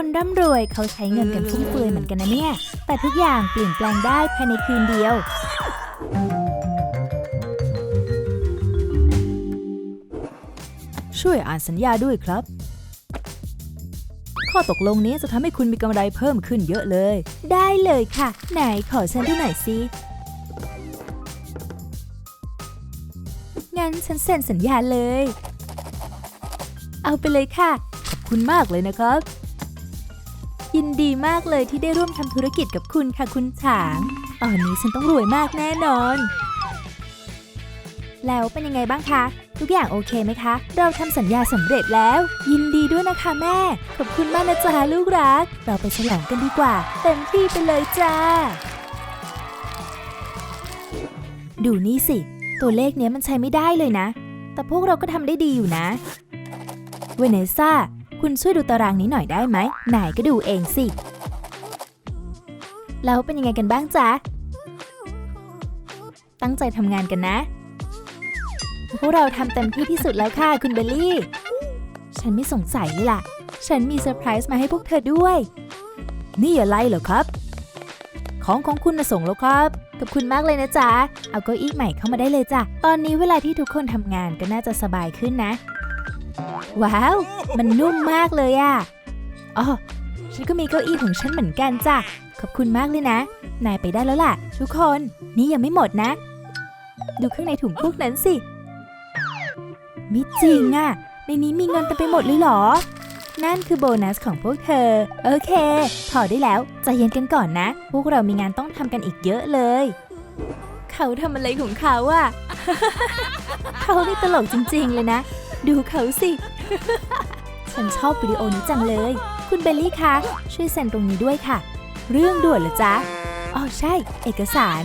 คนร่ำรวยเขาใช้เงินกันฟุ่มเฟือยเหมือนกันนะเนี่ย แต่ทุกอย่างเปลี่ยนแปลงได้ภายในคืนเดียว ช่วยอ่านสัญญาด้วยครับ ข้อตกลงนี้จะทำให้คุณมีกำไรเพิ่มขึ้นเยอะเลย ได้เลยค่ะ ไหนขอฉันดูหน่อยสิงั้นฉันเซ็นสัญญาเลย เอาไปเลยค่ะ ขอบคุณมากเลยนะครับ ยินดีมากเลยที่ได้ร่วมทำธุรกิจกับคุณค่ะคุณฉาง ตอนนี้ฉันต้องรวยมากแน่นอน แล้วเป็นยังไงบ้างคะ ทุกอย่างโอเคไหมคะ เราทำสัญญาสำเร็จแล้ว ยินดีด้วยนะคะแม่ ขอบคุณมากนะจ๊ะลูกรัก เราไปฉลองกันดีกว่า เต็มที่ไปเลยจ้า ดูนี่สิ ตัวเลขเนี้ยมันใช้ไม่ได้เลยนะ แต่พวกเราก็ทำได้ดีอยู่นะ เวเนซ่า คุณช่วยดูตารางนี้หน่อยได้ไหมนายก็ดูเองสิ แล้วเป็นยังไงกันบ้างจ๊ะ ตั้งใจทำงานกันนะ พวกเราทำเต็มที่ที่สุดแล้วค่ะคุณเบลลี่ ฉันไม่สงสัยเลยล่ะ ฉันมีเซอร์ไพรส์มาให้พวกเธอด้วย นี่อะไรเหรอครับ ของของคุณมาส่งแล้วครับขอบคุณมากเลยนะจ๊ะ เอาเก้าอี้ใหม่เข้ามาได้เลยจ้ะ ตอนนี้เวลาที่ทุกคนทำงานก็น่าจะสบายขึ้นนะ ว้าว มันนุ่มมากเลยอะอ๋อฉันก็มีเก้าอี้ของฉันเหมือนกันจ้ะ ขอบคุณมากเลยนะ นายไปได้แล้วล่ะ ทุกคน นี่ยังไม่หมดนะ ดูข้างในถุงพวกนั้นสิ มิจริงอะในนี้มีเงินเต็มไปหมดเลยเหรอ นั่นคือโบนัสของพวกเธอ โอเคพอได้แล้วใจเย็นกันก่อนนะ พวกเรามีงานต้องทำกันอีกเยอะเลย เขาทำอะไรของเขาอะ เขานี่ตลกจริง ๆ เลยนะ ดูเขาสิ ฉันชอบวิดีโอนี้จังเลย คุณเบลลี่คะ ช่วยเซ็นตรงนี้ด้วยค่ะ เรื่องด่วนเหรอจ๊ะ อ๋อใช่ เอกสาร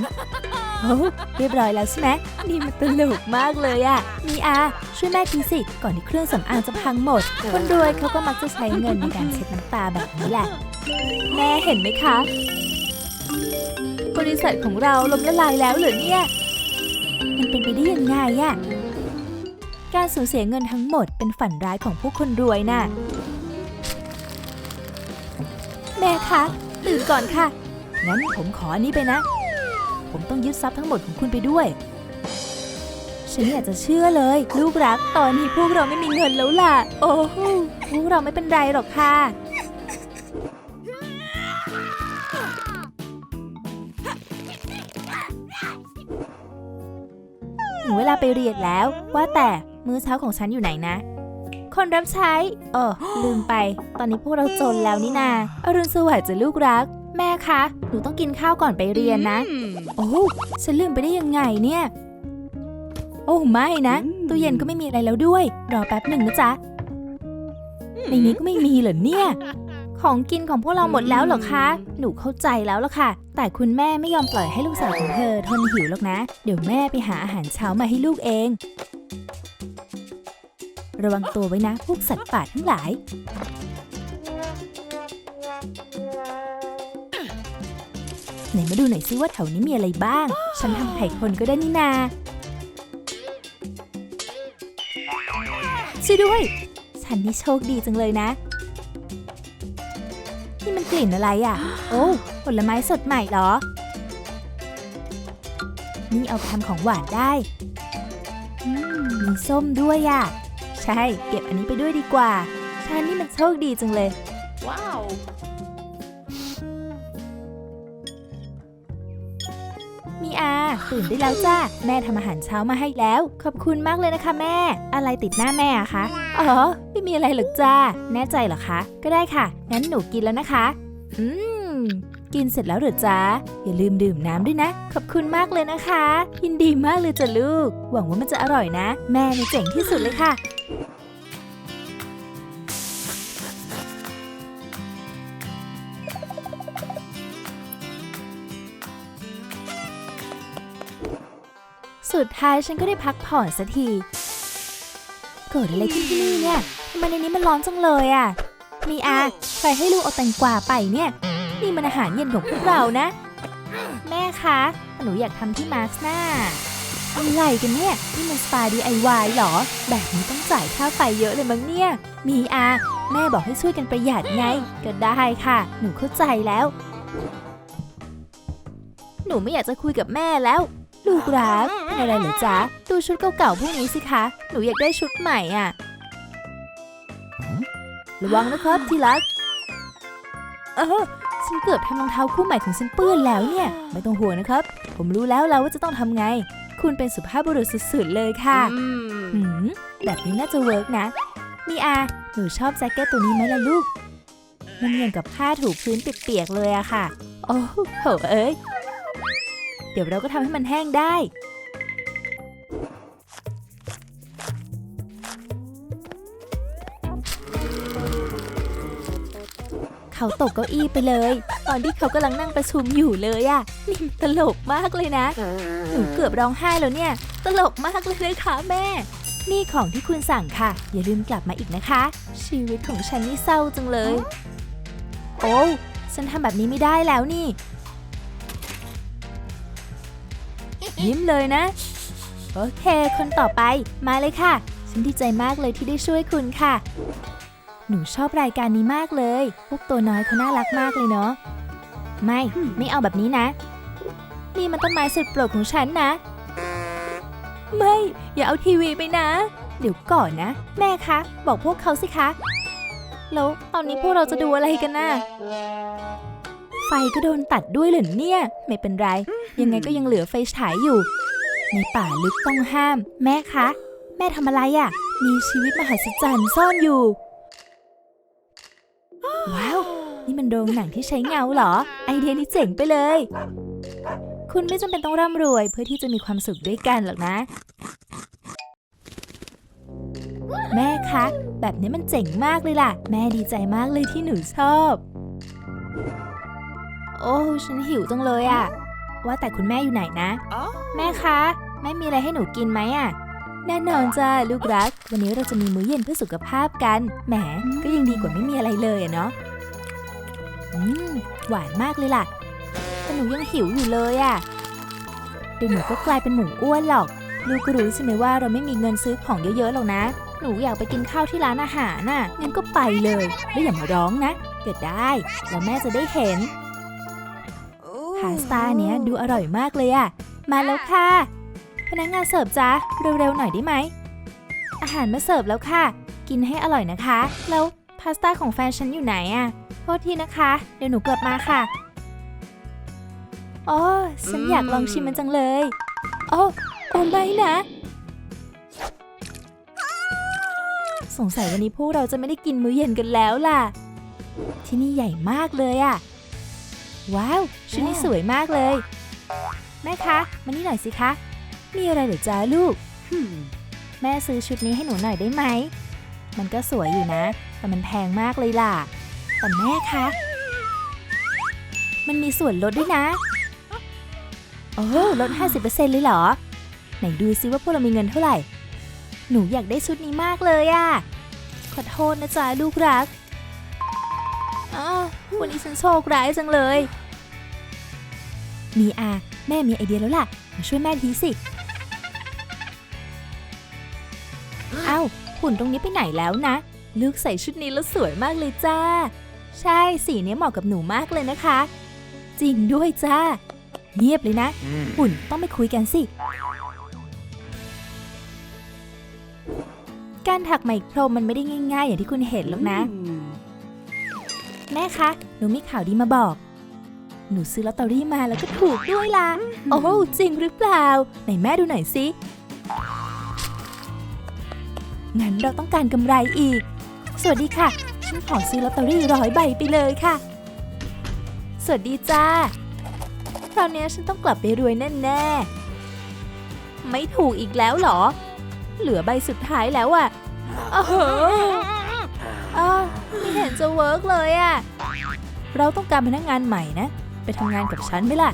โอ้เรียบร้อยแล้วใช่ไหมนี่มันตลกมากเลยอะมีอา ช่วยแม่ทีสิ ก่อนที่เครื่องสำอางจะพังหมด คนรวยเขาก็มักจะใช้เงินในการเช็ดน้ำตาแบบนี้แหละ แม่เห็นไหมคะ บริษัทของเราล้มละลายแล้วเหรอเนี่ย มันเป็นไปได้ยังไงอะ การสูญเสียเงินทั้งหมดเป็นฝันร้ายของผู้คนรวยน่ะ แม่คะตื่นก่อนค่ะ งั้นผมขออันนี้ไปนะ ผมต้องยึดทรัพย์ทั้งหมดของคุณไปด้วย ฉันอยากจะเชื่อเลย ลูกรัก ตอนนี้พวกเราไม่มีเงินแล้วล่ะ โอ้โหพวกเราไม่เป็นไรหรอกค่ะถึงเวลาไปเรียนแล้วว่าแต่ มื้อเช้าของฉันอยู่ไหนนะ คนรับใช้ เออ ลืมไป ตอนนี้พวกเราจนแล้วนี่นาอรุณสวัสดิ์จ้ะลูกรัก แม่คะ หนูต้องกินข้าวก่อนไปเรียนนะ โอ้ฉันลืมไปได้ยังไงเนี่ย โอ้ไม่นะ ตู้เย็นก็ไม่มีอะไรแล้วด้วย รอแป๊บหนึ่งนะจ๊ะ ในนี้ก็ไม่มีเหรอเนี่ย ของกินของพวกเราหมดแล้วเหรอคะ หนูเข้าใจแล้วล่ะค่ะ แต่คุณแม่ไม่ยอมปล่อยให้ลูกสาวของเธอทนหิวหรอกนะ เดี๋ยวแม่ไปหาอาหารเช้ามาให้ลูกเอง ระวังตัวไว้นะพวกสัตว์ป่าทั้งหลาย ไหนมาดูหน่อยซิว่าแถวนี้มีอะไรบ้าง ฉันทำไข่คนก็ได้นี่นาช่วยด้วย ฉันนี่โชคดีจังเลยนะ นี่มันกลิ่นอะไรอะ โอ้ผลไม้สดใหม่เหรอ นี่เอาไปทำของหวานได้มมีส้มด้วยอะ ใช่ เก็บอันนี้ไปด้วยดีกว่า ฉันนี่มันโชคดีจังเลย Wow. มีอาตื่นได้แล้วจ้า แม่ทำอาหารเช้ามาให้แล้ว ขอบคุณมากเลยนะคะแม่ อะไรติดหน้าแม่อะคะ อ๋อ ไม่มีอะไรหรอกจ้า แน่ใจเหรอคะ ก็ได้ค่ะ งั้นหนูกินแล้วนะคะ อืม กินเสร็จแล้วเหรอจ๊ะอย่าลืมดื่มน้ำด้วยนะ ขอบคุณมากเลยนะคะ ยินดีมากเลยจ้ะลูก หวังว่ามันจะอร่อยนะ แม่นี่เจ๋งที่สุดเลยค่ะ สุดท้ายฉันก็ได้พักผ่อนสักที เกิดอะไรขึ้นที่นี่เนี่ยทำไมในนี้มันร้อนจังเลยอะ มีอาใครให้ลูกเอาแตงกวาไปเนี่ย นี่มันอาหารเย็นของพวกเรานะ แม่คะ หนูอยากทำที่มาร์คหน้าอะไรกันเนี่ย นี่มันสปา DIY เหรอ แบบนี้ต้องจ่ายค่าไฟเยอะเลยมั้งเนี่ย มีอา แม่บอกให้ช่วยกันประหยัดไง ก็ได้ค่ะ หนูเข้าใจแล้ว หนูไม่อยากจะคุยกับแม่แล้ว ลูกรักเป็นอะไรเหรอจ๊ะ ดูชุดเก่าๆพวกนี้สิคะ หนูอยากได้ชุดใหม่อะ ระวังนะครับที่รัก เออฉันเกือบทำรองเท้าคู่ใหม่ของฉันเปื้อนแล้วเนี่ย ไม่ต้องห่วงนะครับ ผมรู้แล้วแล้วว่าจะต้องทำไง คุณเป็นสุภาพบุรุษสุดๆเลยค่ะหืมแบบนี้น่าจะเวิร์กนะ มีอา หนูชอบแจ็คเก็ตตัวนี้ไหมล่ะลูก มันเหมือนกับผ้าถูพื้นเปียกๆเลยอะค่ะ โอ้โหเอ้ย เดี๋ยวเราก็ทำให้มันแห้งได้ เขาตกเก้าอี้ไปเลย ตอนที่เขากำลังนั่งประชุมอยู่เลยอะนี่มันตลกมากเลยนะ หนูเกือบร้องไห้แล้วเนี่ย ตลกมากเลยเลยค่ะแม่ นี่ของที่คุณสั่งค่ะ อย่าลืมกลับมาอีกนะคะ ชีวิตของฉันนี่เศร้าจังเลย โอ้ฉันทำแบบนี้ไม่ได้แล้วนี่ ยิ้มเลยนะ โอเค คนต่อไปมาเลยค่ะ ฉันดีใจมากเลยที่ได้ช่วยคุณค่ะ หนูชอบรายการนี้มากเลย พวกตัวน้อยเขาน่ารักมากเลยเนาะไม่ ไม่เอาแบบนี้นะ นี่มันต้นไม้สุดโปรดของฉันนะ ไม่ อย่าเอาทีวีไปนะ เดี๋ยวก่อนนะ แม่คะ บอกพวกเขาสิคะ แล้วตอนนี้พวกเราจะดูอะไรกันน่ะ ฟก็โดนตัดด้วยเหรอเนี่ย ไม่เป็นไร ยังไงก็ยังเหลือไฟฉายอยู่ ในป่าลึกต้องห้าม แม่คะ แม่ทำอะไรอะ่ะ มีชีวิตมหัศจรรย์ซ่อนอยู่ ว้าว นี่มันโรงหนังที่ใช้เงาเหรอ ไอเดียนี้เจ๋งไปเลย คุณไม่จำเป็นต้องร่ำรวยเพื่อที่จะมีความสุขด้วยกันหรอกนะ แม่คะ แบบนี้มันเจ๋งมากเลยล่ะ แม่ดีใจมากเลยที่หนูชอบ โอ้ฉันหิวจังเลยอะว่าแต่คุณแม่อยู่ไหนนะ แม่คะ แม่มีอะไรให้หนูกินไหมอะแน่นอนจ้าลูกรัก วันนี้เราจะมีมื้อเย็นเพื่อสุขภาพกัน แหม ก็ยังดีกว่าไม่มีอะไรเลยอะเนาะอืมหวานมากเลยล่ะ แต่หนูยังหิวอยู่เลยอะเดี๋ยวหนูก็กลายเป็นหมูอ้วนหรอก ลูกก็รู้ใช่ไหมว่าเราไม่มีเงินซื้อของเยอะๆหรอกนะ หนูอยากไปกินข้าวที่ร้านอาหารน่ะงั้นก็ไปเลย แล้วอย่ามาร้องนะเกิดได้ แล้วแม่จะได้เห็นพาส ต้าเนี้ยดูอร่อยมากเลยอะมาแล้วค่ะ พนักงานเสิร์ฟจ้าเร็วๆหน่อยได้ไหม อาหารมาเสิร์ฟแล้วค่ะ กินให้อร่อยนะคะ แล้วพาสต้าของแฟนฉันอยู่ไหนอะโทษทีนะคะ เดี๋ยวหนูกลับมาค่ะอ๋อฉันอยากลองชิมมันจังเลยโอ้โอ้ไม่นะ สงสัยวันนี้พวกเราจะไม่ได้กินมื้อเย็นกันแล้วล่ะ ที่นี่ใหญ่มากเลยอะ ว้าว ชุดนี้สวยมากเลย แม่คะมานี่หน่อยสิคะ มีอะไรเหรือจ้าลูก แม่ซื้อชุดนี้ให้หนูหน่อยได้ไหม มันก็สวยอยู่นะ แต่มันแพงมากเลยล่ะ แต่แม่คะ มันมีส่วนลดด้วยนะ โอ้ลด 50%เลยเหรอ ไหนดูซิว่าพวกเรามีเงินเท่าไหร่ หนูอยากได้ชุดนี้มากเลยอะขอโทษนะจ๊ะลูกรักอ้า ววันนี้ฉันโชคร้ายจังเลย มีอา แม่มีไอเดียแล้วล่ะ มาช่วยแม่ทีสิ เอ้าหุ่นตรงนี้ไปไหนแล้วนะ ลูกใส่ชุดนี้แล้วสวยมากเลยจ้า ใช่ สีนี้เหมาะกับหนูมากเลยนะคะ จริงด้วยจ้า เงียบเลยนะ หุ่นต้องไปคุยกันสิ การถักไหมพรมมันไม่ได้ง่าย ๆ อย่างที่คุณเห็นหรอกนะ แม่คะ หนูมีข่าวดีมาบอก หนูซื้อลอตเตอรี่มาแล้วก็ถูกด้วยล่ะ โอ้โหจริงหรือเปล่า ไหนแม่ดูหน่อยสิ งั้นเราต้องการกำไรอีก สวัสดีค่ะ ฉันขอซื้อลอตเตอรี่ร้อยใบไปเลยค่ะ สวัสดีจ้า คราวนี้ฉันต้องกลับไปรวยแน่ๆ ไม่ถูกอีกแล้วเหรอ เหลือใบสุดท้ายแล้วอะโอ้โห อ้าวไม่เห็นจะเวิร์กเลยอะเราต้องการพนักงานใหม่นะ ไปทำงานกับฉันไหมล่ะ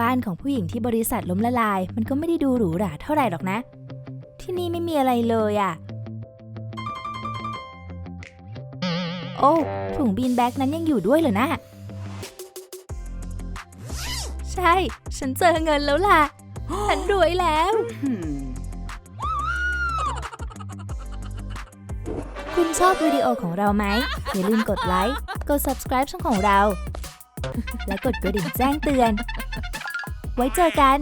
บ้านของผู้หญิงที่บริษัทล้มละลาย มันก็ไม่ได้ดูหรูหราเท่าไหร่หรอกนะ ที่นี่ไม่มีอะไรเลยอะโอ้ถุงบีนแบ็กนั้นยังอยู่ด้วยเหรอนะ ใช่ ฉันเจอเงินแล้วล่ะ ฉันรวยแล้ว คุณชอบวิดีโอของเราไหม อย่าลืมกดไลค์ กด subscribe ช่องของเรา และกดกระดิ่งแจ้งเตือน ไว้เจอกัน